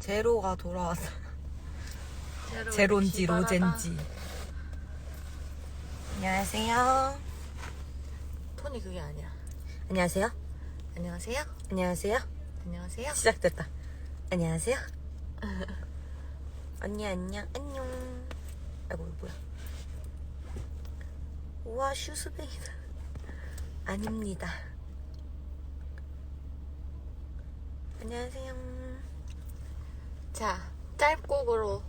제로가 돌아왔어. 제로 제론지. 로젠지. 안녕하세요. 톤이 그게 아니야. 안녕하세요. 안녕하세요. 안녕하세요. 안녕하세요. 시작됐다. 안녕하세요. 언니 안녕 안녕. 아이고 뭐야? 우와 슈스베이다. 아닙니다. 안녕하세요. 자, 짧고으로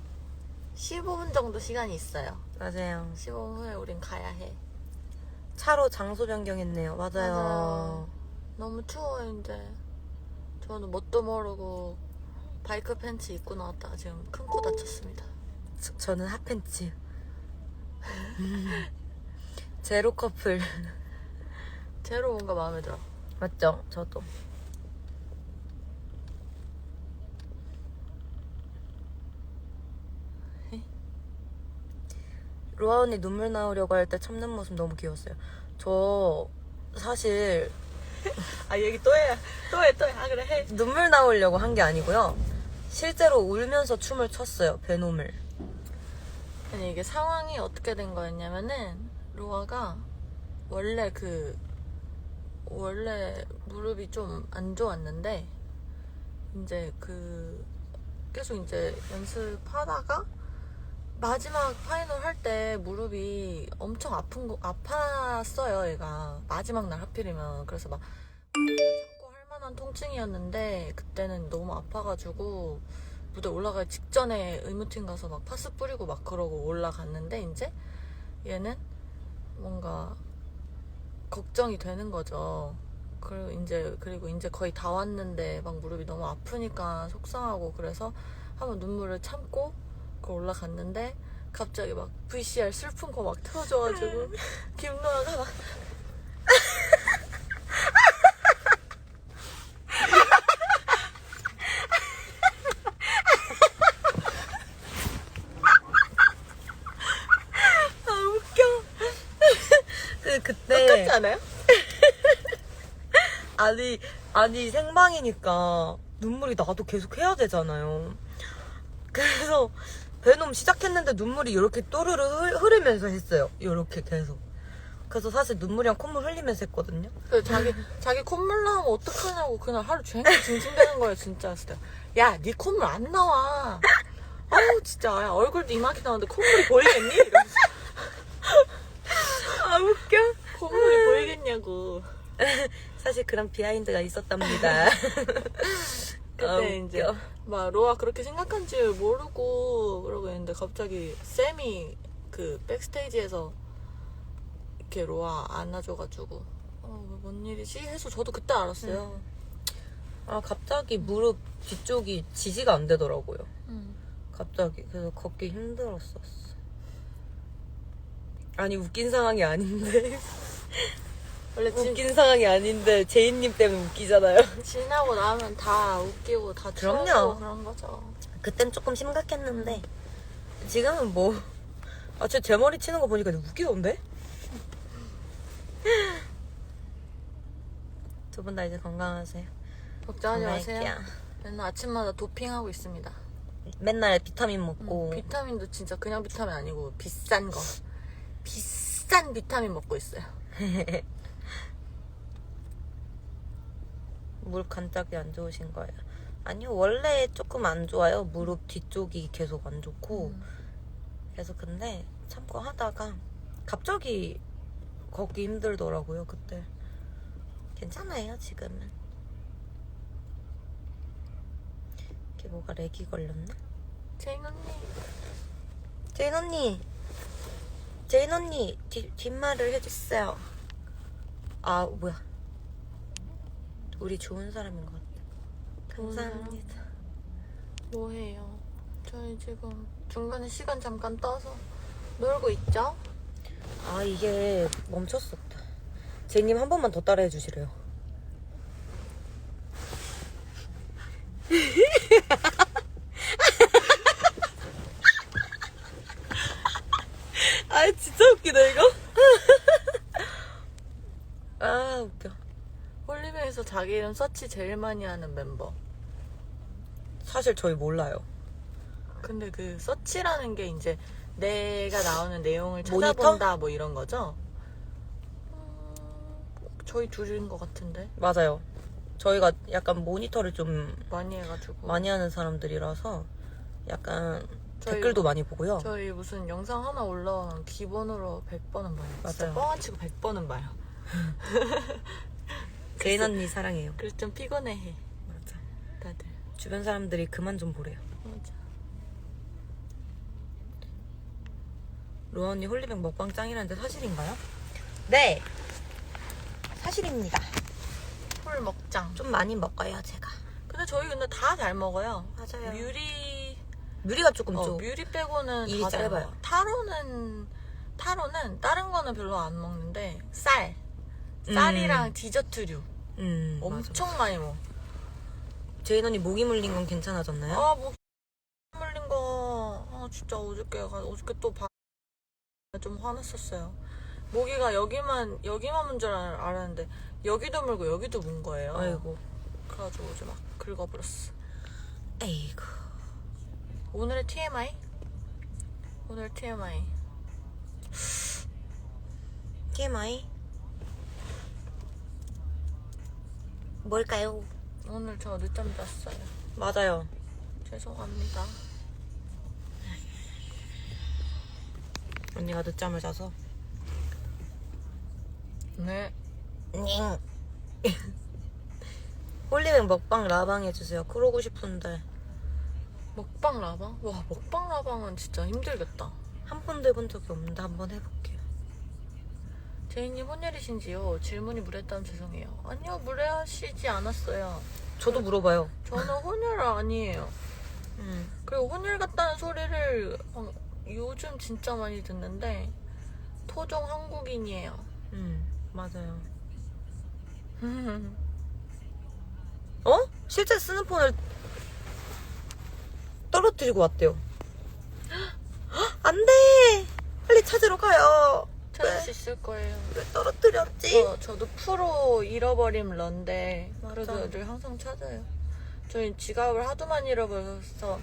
15분 정도 시간이 있어요. 맞아요. 15분 후에 우린 가야 해. 차로 장소 변경했네요. 맞아요. 맞아요. 너무 추워요, 이제. 저는 뭣도 모르고 바이크 팬츠 입고 나왔다가 지금 큰 코 다쳤습니다. 저, 저는 핫팬츠. 제로 커플. 제로 뭔가 마음에 들어. 맞죠? 저도. 로아 언니 눈물 나오려고 할 때 참는 모습 너무 귀여웠어요. 저 사실 아, 얘기 또 해. 또 해, 또 해. 아, 그래, 해. 눈물 나오려고 한 게 아니고요. 실제로 울면서 춤을 췄어요. 베놈을. 아니 이게 상황이 어떻게 된 거였냐면은 로아가 원래 그 원래 무릎이 좀 안 좋았는데 이제 그 계속 이제 연습하다가 마지막 파이널 할 때 무릎이 엄청 아픈 거 아팠어요 얘가 마지막 날 하필이면 그래서 막 참고 할 만한 통증이었는데 그때는 너무 아파가지고 무대 올라갈 직전에 의무팀 가서 막 파스 뿌리고 막 그러고 올라갔는데 이제 얘는 뭔가 걱정이 되는 거죠. 그리고 이제 그리고 이제 거의 다 왔는데 막 무릎이 너무 아프니까 속상하고 그래서 한번 눈물을 참고 그 올라갔는데 갑자기 막 VCR 슬픈 거 막 틀어줘가지고 김노아가 막 아 웃겨. 그 그때 똑같지 않아요? 아니 아니 생방이니까 눈물이 나도 계속 해야 되잖아요. 그래서 베놈 시작했는데 눈물이 이렇게 또르르 흐- 흐르면서 했어요. 이렇게 계속. 그래서 사실 눈물이랑 콧물 흘리면서 했거든요. 그 자기 자기 콧물 나오면 어떡하냐고 그날 하루 종일 징징대는 거예요 진짜 진짜 야 네 콧물 안 나와 아우 진짜 야, 얼굴도 이만큼 나오는데 콧물이 보이겠니? 이러면서 아 웃겨. 콧물이 보이겠냐고 사실 그런 비하인드가 있었답니다. 그때 아, 이제 웃겨. 막 로아 그렇게 생각한지 모르고 그러고 있는데 갑자기 쌤이 그 백스테이지에서 이렇게 로아 안아줘가지고 어, 뭔 일이지? 해서 저도 그때 알았어요 아 갑자기 무릎 뒤쪽이 지지가 안 되더라고요. 음. 갑자기 그래서 걷기 힘들었었어. 아니 웃긴 상황이 아닌데 원래 진, 웃긴 상황이 아닌데 제이님 때문에 웃기잖아요. 지나고 나면 다 웃기고 다 그럼요. 그런 거죠 그땐 조금 심각했는데 지금은 뭐 아, 제제 머리 치는 거 보니까 웃기던데? 두 분 다 이제 건강하세요. 걱정하지 마세요 건강할게요. 맨날 아침마다 도핑하고 있습니다 맨날 비타민 음, 먹고 비타민도 진짜 그냥 비타민 아니고 비싼 거 비싼 비타민 먹고 있어요 무릎 간짝이 안 좋으신 거예요. 아니요 원래 조금 안 좋아요. 무릎 뒤쪽이 계속 안 좋고 음. 그래서 근데 참고 하다가 갑자기 걷기 힘들더라고요 그때. 괜찮아요 지금은. 이게 뭐가 렉이 걸렸나? 제인 언니 제인 언니, 제인 언니 뒷 뒷말을 해주세요. 아 뭐야? 우리 좋은 사람인 것 같아. 좋은 사람? 감사합니다. 뭐해요 저희 지금 중간에 시간 잠깐 떠서 놀고 있죠? 아 이게 멈췄었다. 제이님 한 번만 더 따라해 주시래요. 아 진짜 웃기다 이거. 아 홀리베이에서 자기 이름 서치 제일 많이 하는 멤버 사실 저희 몰라요. 근데 그 서치라는 게 이제 내가 나오는 내용을 모니터? 찾아본다 뭐 이런 거죠? 음, 저희 둘인 것 같은데 맞아요. 저희가 약간 모니터를 좀 많이 해가지고 많이 하는 사람들이라서 약간 저희- 댓글도 많이 보고요. 저희 무슨 영상 하나 올라오면 기본으로 100번은 봐요. 진짜 맞아요. 뻥안 치고 100번은 봐요. 제인 언니 사랑해요. 그래서 좀 피곤해해 맞아. 다들. 주변 사람들이 그만 좀 보래요. 맞아. 로아 언니 홀리백 먹방 짱이라는데 사실인가요? 네. 사실입니다. 풀 먹장. 좀 많이 먹어요, 제가. 근데 저희 근데 다 잘 먹어요. 맞아요. 뮤리 뮤리가 조금 어, 좀 뮤리 빼고는 일이 다잘 짧아요. 먹어요. 타로는 타로는 다른 거는 별로 안 먹는데 쌀 쌀이랑 디저트류 음, 엄청. 많이 먹어. 제인 언니 모기 물린 건 괜찮아졌나요? 아, 뭐, 물린 거. 아, 진짜 어저께, 가- 어저께 또 봐. 좀 화났었어요. 모기가 여기만, 여기만 문줄 알았는데, 여기도 물고 여기도 문 거예요. 아이고. 그래가지고 어제 막 긁어버렸어. 에이구. 오늘의 TMI? 오늘 TMI. TMI. 뭘까요? 오늘 저 늦잠 잤어요. 맞아요. 죄송합니다. 언니가 늦잠을 자서. 네. 닝. 홀리백 먹방 라방 해주세요. 그러고 싶은데 먹방 라방? 와, 먹방 라방은 진짜 힘들겠다. 한 번도 해본 적이 없는데 한번 해볼게요. 제이님 혼혈이신지요? 질문이 무례했다면 죄송해요. 아니요, 무례하시지 않았어요. 저도 물어봐요. 저는 혼혈 아니에요. 음. 그리고 혼혈 같다는 소리를 어, 요즘 진짜 많이 듣는데 토종 한국인이에요. 음. 맞아요. 어? 실제 쓰는 폰을 떨어뜨리고 왔대요. 안 돼! 빨리 찾으러 가요. 찾을 네. 수 있을 거예요. 왜 떨어뜨렸지? 저, 저도 프로 잃어버림 런데. 그래서 늘 항상 찾아요. 저희 지갑을 하도 많이 잃어버려서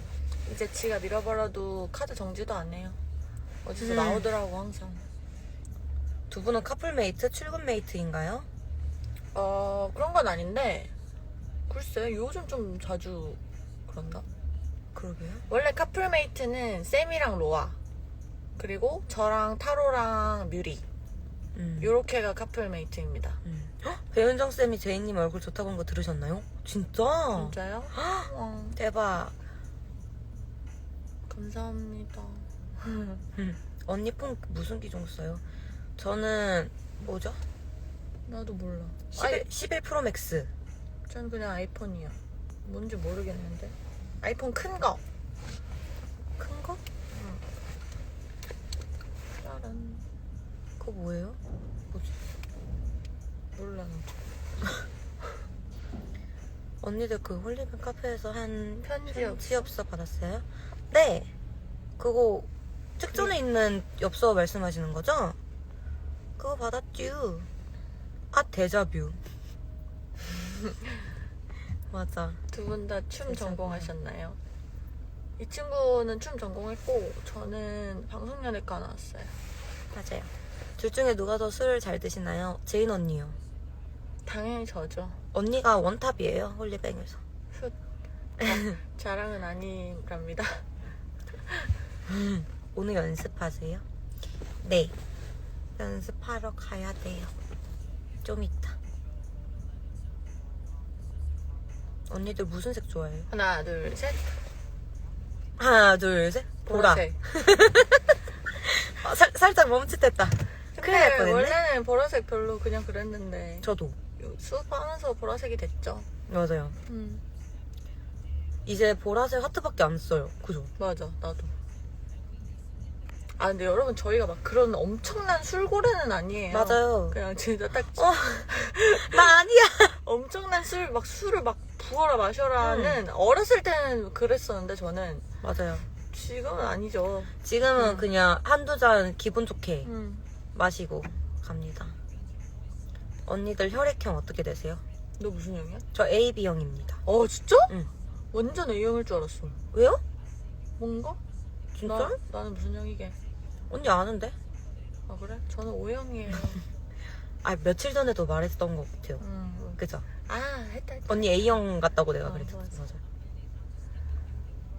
이제 지갑 잃어버려도 카드 정지도 안 해요. 어디서 음. 나오더라고 항상. 두 분은 커플메이트, 출근메이트인가요? 어 그런 건 아닌데 글쎄 요즘 좀 자주 그런다. 그러게요. 원래 카플메이트는 쌤이랑 로아 그리고 저랑 타로랑 뮤리 음. 요렇게가 카플메이트입니다. 음. 헉, 배윤정 쌤이 제이님 얼굴 좋다고 한 거 들으셨나요? 진짜? 진짜요? 어, 대박. 감사합니다. 음. 언니 폰 무슨 기종 써요? 저는 뭐죠? 나도 몰라. 11, 아이, 11 프로 맥스. 전 그냥 아이폰이야. 뭔지 모르겠는데. 아이폰 큰 거. 큰 거? 짜란. 그거 뭐예요? 뭐지? 몰라. 나. 언니들 그 홀리뱅 카페에서 한 편지 엽서 받았어요? 네. 그거 특전에 있는 엽서 말씀하시는 거죠? 그거 받았쥬. 아 데자뷰. 맞아. 두 분 다 춤 전공하셨나요? 이 친구는 춤 전공했고 저는 방송연예과 나왔어요. 맞아요. 둘 중에 누가 더 술을 잘 드시나요? 제인 언니요. 당연히 저죠. 언니가 원탑이에요. 홀리뱅에서. 훗. 자, 자랑은 아니랍니다. 오늘 연습하세요? 네. 연습하러 가야 돼요. 좀 이따. 언니들 무슨 색 좋아해요? 하나, 둘, 셋. 하나, 둘, 셋. 보라. 보라색. 아, 살, 살짝 멈칫했다. 큰일 날 근데 뻔했네. 원래는 보라색 별로 그냥 그랬는데 저도. 수업하면서 보라색이 됐죠. 맞아요. 음, 이제 보라색 하트밖에 안 써요. 그죠? 맞아, 나도. 아 근데 여러분 저희가 막 그런 엄청난 술고래는 아니에요. 맞아요. 그냥 진짜 딱 어, 나 아니야. 엄청난 술 막 술을 막 부어라 마셔라는 어렸을 때는 그랬었는데 저는 맞아요. 지금은 아니죠. 지금은 음. 그냥 한두 잔 기분 좋게 음, 마시고 갑니다. 언니들 혈액형 어떻게 되세요? 너 무슨 형이야? 저 AB형입니다. 어 진짜? 응. 완전 A형일 줄 알았어. 왜요? 뭔가? 진짜? 나, 나는 무슨 형이게? 언니 아는데? 아 그래? 저는 O형이에요. 아 며칠 전에도 말했던 것 같아요. 음. 그죠? 아 했다 했다. 언니 A형 같다고 내가 어, 그랬어. 맞아. 맞아.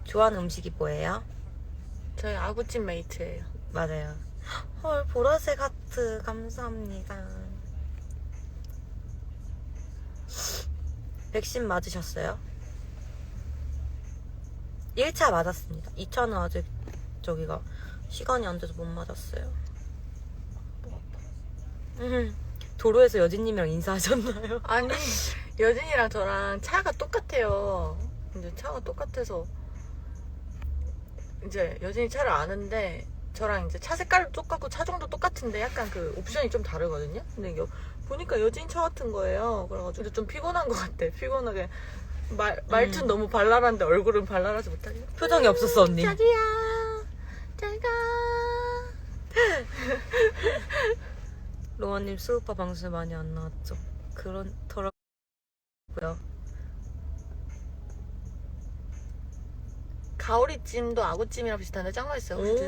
좋아하는 음식이 뭐예요? 저희 아구찜 메이트예요. 맞아요. 헐 보라색 하트 감사합니다. 백신 맞으셨어요? 1차 맞았습니다. 2차는 아직 저기가 시간이 안 돼서 못 맞았어요. 음, 도로에서 여진님이랑 인사하셨나요? 아니 여진이랑 저랑 차가 똑같아요. 이제 차가 똑같아서 이제 여진이 차를 아는데 저랑 이제 차 색깔도 똑같고 차종도 똑같은데 약간 그 옵션이 좀 다르거든요. 근데 여, 보니까 여진 차 같은 거예요. 그래가지고 좀 피곤한 것 같아. 피곤하게 말 말투는 음. 너무 발랄한데 얼굴은 발랄하지 못하게. 표정이 없었어 언니. 자기야 잘가. 로아님 수우파 방송에 많이 안 나왔죠? 그런 더라고요. 가오리찜도 아구찜이랑 비슷한데 짱 맛있어요. 혹시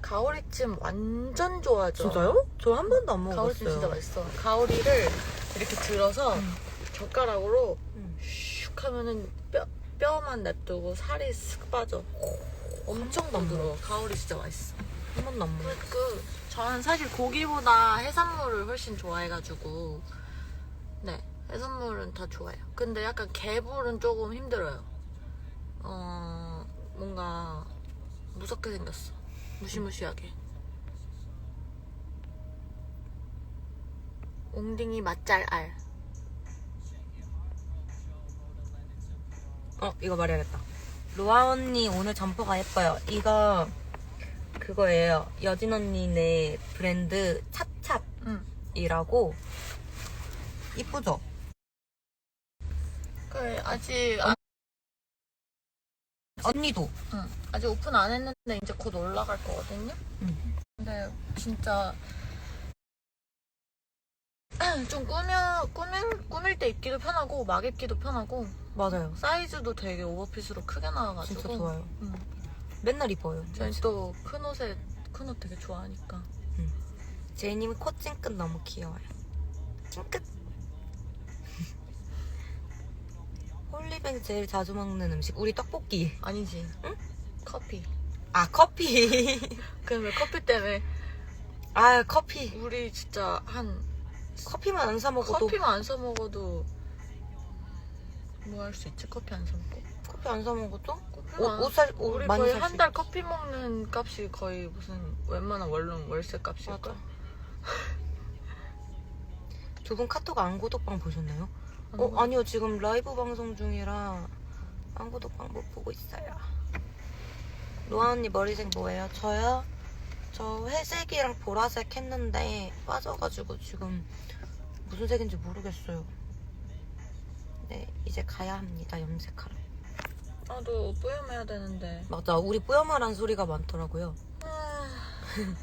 가오리찜 완전 좋아하죠. 진짜요? 저 한 번도 안 가오리찜 먹어봤어요. 진짜 맛있어. 가오리를 이렇게 들어서 음. 젓가락으로 음. 슉 하면은 뼈, 뼈만 냅두고 살이 쓱 빠져. 엄청 부드러워. 가오리 진짜 맛있어. 한 번도 안 그, 먹었어요. 그, 저는 사실 고기보다 해산물을 훨씬 좋아해가지고 네 해산물은 다 좋아해요. 근데 약간 개불은 조금 힘들어요. 어 뭔가 무섭게 생겼어. 무시무시하게. 옹딩이 맛잘알. 어, 이거 말해야겠다. 로아 언니 오늘 점퍼가 예뻐요. 이거 그거예요. 여진 언니네 브랜드 찹찹이라고 응. 이쁘죠? 그래 아직 안- 언니도. 응. 아직 오픈 안 했는데 이제 곧 올라갈 거거든요. 응. 근데 진짜 좀 꾸며 꾸밀 꾸밀 때 입기도 편하고 막 입기도 편하고 맞아요. 사이즈도 되게 오버핏으로 크게 나와가지고 진짜 좋아요. 응. 맨날 입어요. 저희 또큰 옷에 큰 옷 되게 좋아하니까. 제이님 코 찡끗 너무 귀여워요. 찡 끗. 홀리뱅 제일 자주 먹는 음식 우리 떡볶이. 아니지. 응? 커피. 아 커피. 그왜 커피 때문에 아 커피. 우리 진짜 한 커피만 안 사 먹어도 커피만 안 사 먹어도 뭐 할 수 있지? 커피 안 사 먹고. 커피 안 사 먹어도 커피 옷, 안- 옷 살, 옷 우리 많이 거의 살 한 수달 커피 먹는 값이 거의 무슨 웬만한 원룸 월세 값일까? 맞아. 두분 카톡 안구독방 보셨나요? 어 아니요 지금 라이브 방송 중이라 안구독방 못 보고 있어요. 로아 언니 머리색 뭐예요? 저요? 저 회색이랑 보라색 했는데 빠져가지고 지금 무슨 색인지 모르겠어요. 네 이제 가야 합니다 염색하러. 나도 뿌염해야 되는데. 맞아 우리 뿌염하란 소리가 많더라고요. 아,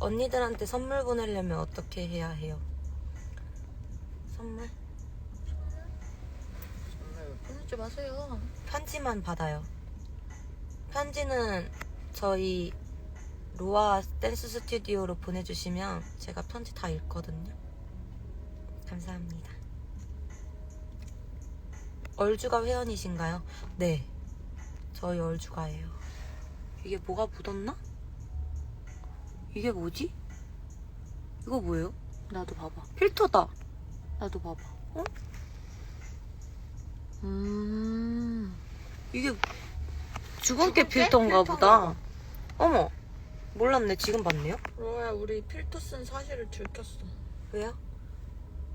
언니들한테 선물 보내려면 어떻게 해야 해요? 선물? 보내지 마세요. 편지만 받아요. 편지는 저희 로아 댄스 스튜디오로 보내주시면 제가 편지 다 읽거든요. 감사합니다. 얼주가 회원이신가요? 네. 저희 얼주가예요. 이게 뭐가 묻었나? 이게 뭐지? 이거 뭐예요? 나도 봐봐. 필터다. 나도 봐봐. 어? 음. 이게 주근깨? 필터인가 필터인가 보다. 어머, 몰랐네. 지금 봤네요. 로아야, 우리 필터 쓴 사실을 들켰어. 왜요?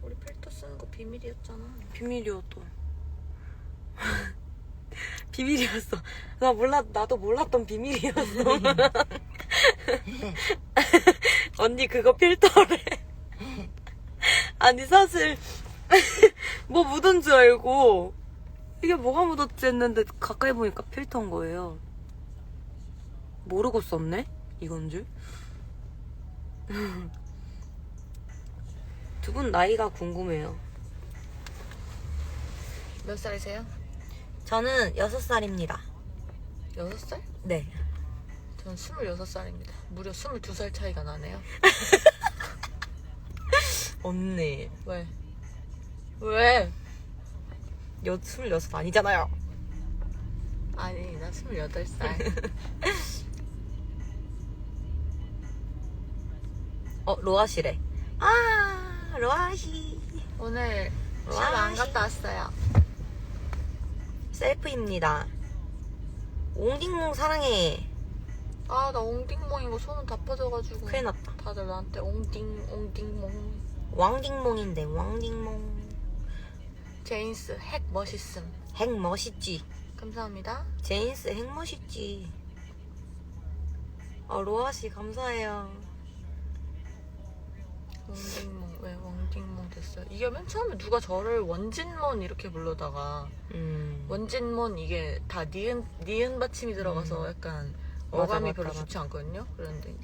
우리 필터 쓰는 거 비밀이었잖아. 비밀이었어. 비밀이었어. 나 몰라, 나도 몰랐던 비밀이었어. 언니 그거 필터래. 아니 사실 뭐 묻은 줄 알고 이게 뭐가 묻었지 했는데 가까이 보니까 필터인 거예요. 모르고 썼네? 이건 줄. 두 분 나이가 궁금해요. 몇 살이세요? 저는 6살입니다. 여섯 살? 네. 저는 26살입니다. 무려 22살 차이가 나네요. 언니, 왜? 왜? 여, 26 아니잖아요. 아니, 나 28살. 어, 로아씨래. 아, 로아씨. 오늘 샵 안 갔다 왔어요. 셀프입니다. 옹딩몽 사랑해. 아, 나거 소문 다 퍼져가지고. 큰일 났다. 다들 나한테 옹딩, 옹딩몽. 왕딩몽인데, 왕딩몽. 제인스 핵 멋있음. 핵 멋있지. 감사합니다. 제인스 핵 멋있지. 아, 로아 씨 감사해요. 옹딩몽, 왜 옹딩몽 됐어요? 이게 맨 처음에 누가 저를 원진몬 이렇게 부르다가 음. 원진몬 이게 다 니은, 니은 받침이 들어가서 음. 약간 맞아, 어감이 맞다, 별로 맞다. 좋지 않거든요? 그런데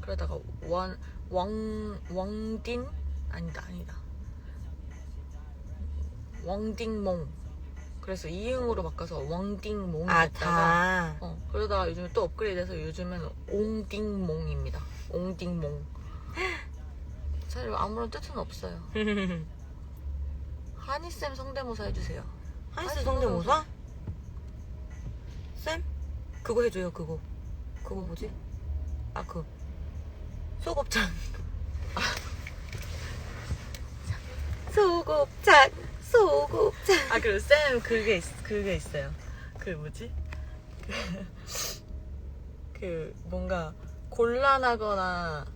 그러다가 원, 왕, 왕딘? 아니다, 아니다. 왕딩몽. 그래서 이응으로 바꿔서 왕딩몽이 아, 다. 어, 그러다가 요즘에 또 업그레이드해서 요즘에는 옹딩몽입니다. 옹딩몽. 사실 아무런 뜻은 없어요. 한이쌤 성대모사 해주세요. 하이스 성대모사? 쌤? 그거 해줘요, 그거. 그거 뭐지? 아, 그. 소곱창. 소곱창, 소곱창. 아, 그리고 쌤 그게, 있, 그게 있어요. 그 뭐지? 그, 그 뭔가 곤란하거나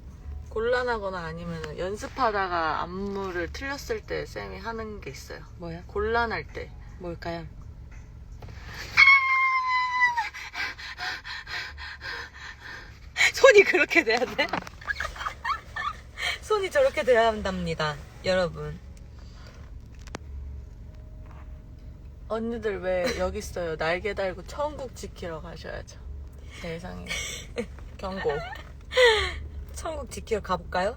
곤란하거나 아니면 연습하다가 안무를 틀렸을 때 쌤이 하는 게 있어요. 뭐야? 곤란할 때. 뭘까요? 손이 그렇게 돼야 돼? 손이 저렇게 돼야 한답니다, 여러분. 언니들 왜 여기 있어요? 날개 달고 천국 지키러 가셔야죠. 세상에. 경고. 천국 지키러 가볼까요?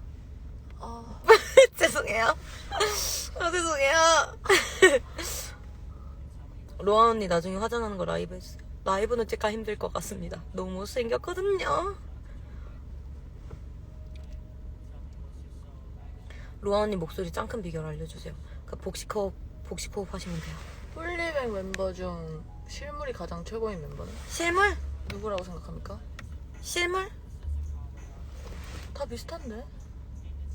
어, 죄송해요. 아, 죄송해요. 로아 언니 나중에 화장하는 거 라이브 했어요. 라이브는 찍기가 힘들 것 같습니다. 너무 못생겼거든요. 로아 언니 목소리 짱큰 비결 알려주세요. 그 복식호흡, 복식호흡 하시면 돼요. 폴리백 멤버 중 실물이 가장 최고인 멤버는 실물? 누구라고 생각합니까? 실물? 다 비슷한데?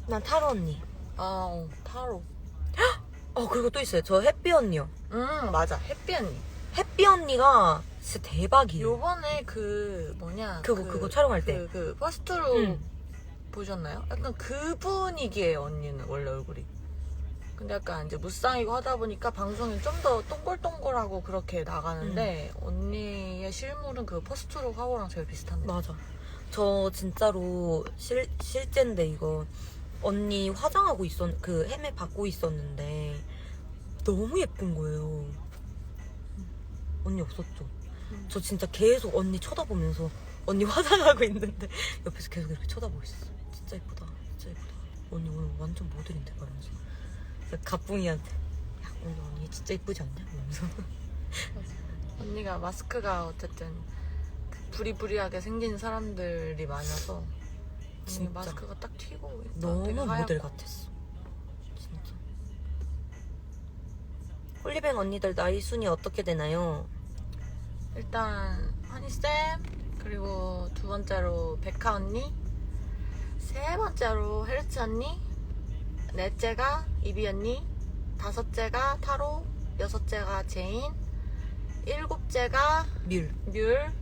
난 타로 언니. 아, 어, 타로. 어, 그리고 또 있어요. 저 햇비 언니요. 음, 맞아. 햇비 언니. 햇비 언니가 진짜 대박이에요. 요번에 그 뭐냐 그거, 그거 촬영할 때. 그, 그 퍼스트로 응. 보셨나요? 약간 그 분위기예요 언니는 원래 얼굴이 근데 약간 이제 무쌍이고 하다 보니까 방송이 좀 더 동글동글하고 그렇게 나가는데 언니의 실물은 그 퍼스트로 하고랑 제일 비슷한데 맞아. 저 진짜로 실, 실제인데 이거 언니 화장하고 있었, 그 헤매 받고 있었는데 너무 예쁜 거예요. 언니 없었죠? 음. 저 진짜 계속 언니 쳐다보면서 언니 화장하고 있는데 옆에서 계속 이렇게 쳐다보고 있었어. 진짜 예쁘다. 진짜 예쁘다. 언니 오늘 완전 모델인데 말면서. 가뿡이한테 야 오늘 언니 진짜 예쁘지 않냐? 이러면서. 언니가 마스크가 어쨌든 그 부리부리하게 생긴 사람들이 많아서 언니 진짜. 마스크가 딱 튀고 있다. 너무 되게 하얗고. 모델 같았어. 진짜. 홀리뱅 언니들 나이 순위 어떻게 되나요? 일단 한이쌤 그리고 두 번째로 백화 언니 세 번째로 헬츠 언니 넷째가 이비 언니 다섯째가 타로 여섯째가 제인 일곱째가 뮬. 뮬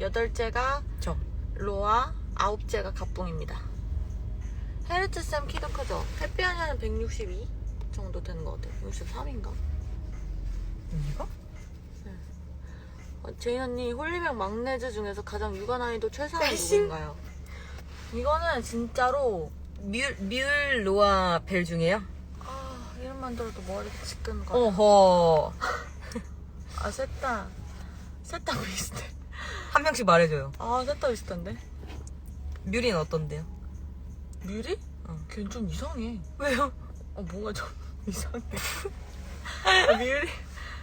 여덟째가 저. 로아 아홉째가 가뿡입니다 헬츠 쌤 키도 크죠? 언니는 162 정도 되는 것 같아요 63인가? 언니가? 어, 제인 언니 홀리백 막내즈 중에서 가장 육아 난이도 최상은 신- 누군가요? 이거는 진짜로 뮬, 뮬 로아 벨 중에요? 아 이름만 들어도 머리가 지끈 거. 어허. 아 셋 다 셋 다 비슷해. 한 명씩 말해줘요. 아 셋 다 비슷한데? 뮬이는 어떤데요? 뮤리? 어. 걔는 좀 이상해. 왜요? 어 뭔가 좀 이상해. 아, 뮤리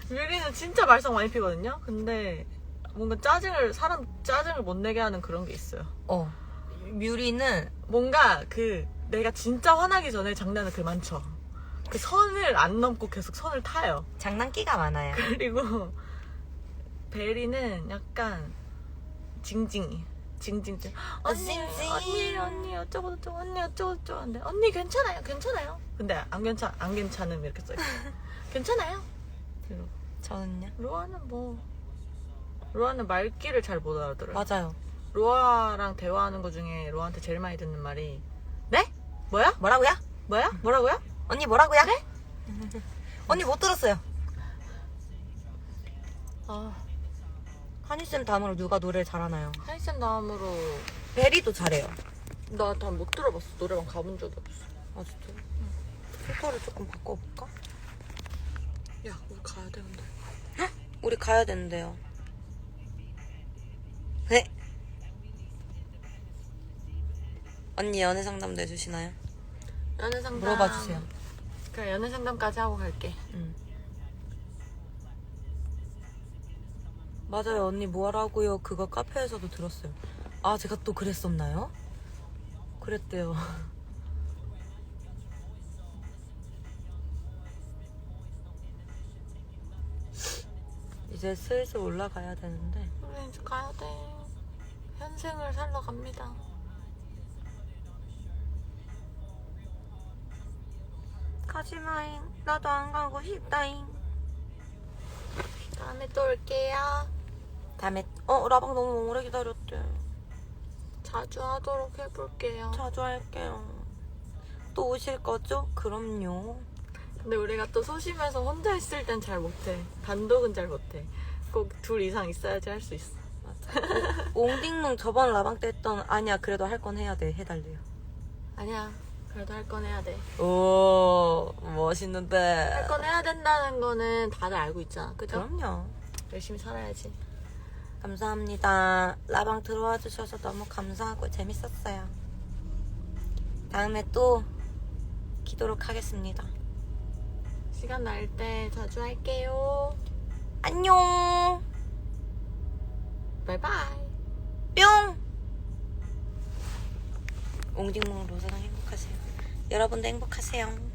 뮤리는 진짜 말썽 많이 피거든요. 근데 뭔가 짜증을 사람 짜증을 못 내게 하는 그런 게 있어요. 어. 뮤리는 뭔가 그 내가 진짜 화나기 전에 장난을 그만 쳐. 그 선을 안 넘고 계속 선을 타요. 장난기가 많아요. 그리고 베리는 약간 징징이. 징징징. 언니, 징징. 언니, 언니, 어쩌고 저쩌고, 언니, 어쩌고 저쩌고 하는데, 언니 괜찮아요, 괜찮아요. 근데 안 괜찮, 안 괜찮음 이렇게 써 있어. 괜찮아요. 이러고. 저는요? 로아는 뭐, 로아는 말귀를 잘 못 알아들어요. 맞아요. 로아랑 대화하는 거 중에 로아한테 제일 많이 듣는 말이, 네? 뭐야? 뭐라고요? 뭐야? 뭐라고요? 언니 뭐라고요? 언니 못 들었어요. 아, 한이쌤 다음으로 누가 노래를 잘하나요? 하이센 다음으로 베리도 잘해요. 나 다 못 들어봤어. 노래방 가본 적이 없어. 아 진짜? 필터를 조금 바꿔볼까? 야, 우리 가야 되는데. 우리 가야 되는데요. 네. 언니 연애 상담도 해주시나요? 연애 상담. 물어봐 주세요. 그래, 연애 상담까지 하고 갈게. 응. 맞아요, 언니 뭐 하라고요? 그거 카페에서도 들었어요. 아, 제가 또 그랬었나요? 그랬대요. 이제 슬슬 올라가야 되는데. 우리 이제 가야 돼. 현생을 살러 갑니다. 가지마잉. 나도 안 가고 싶다잉. 다음에 또 올게요. 다음에, 어, 라방 너무 오래 기다렸대. 자주 하도록 해볼게요. 자주 할게요. 또 오실 거죠? 그럼요. 근데 우리가 또 소심해서 혼자 있을 땐 잘 못해. 단독은 잘 못해. 꼭 둘 이상 있어야지 할 수 있어. 맞아. 오- 옹딩농 저번 라방 때 했던 아니야 그래도 할 건 해야 돼 해달래요. 아니야. 그래도 할 건 해야 돼. 오 멋있는데. 할 건 해야 된다는 거는 다들 알고 있잖아. 그죠? 그럼요. 열심히 살아야지. 감사합니다. 라방 들어와 주셔서 너무 감사하고 재밌었어요. 다음에 또 키도록 하겠습니다. 시간 날 때 자주 할게요. 안녕. 바이바이. 뿅. 옹딩농 로사랑 행복하세요. 여러분도 행복하세요.